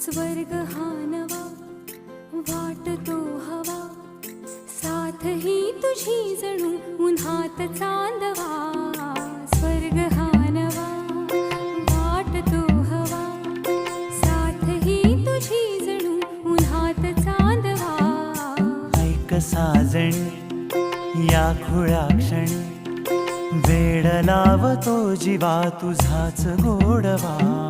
स्वर्ग हा नवा वाटतो हवा. साथ ही तुझी जणू उन्हात चांदवा. स्वर्ग हा नवा वाटतो हवा. साथ ही तुझी जणू उन्हात चांदवा. ऐक साजण या खुळ्या क्षण. वेड लावतो जीवा तुझाच गोडवा.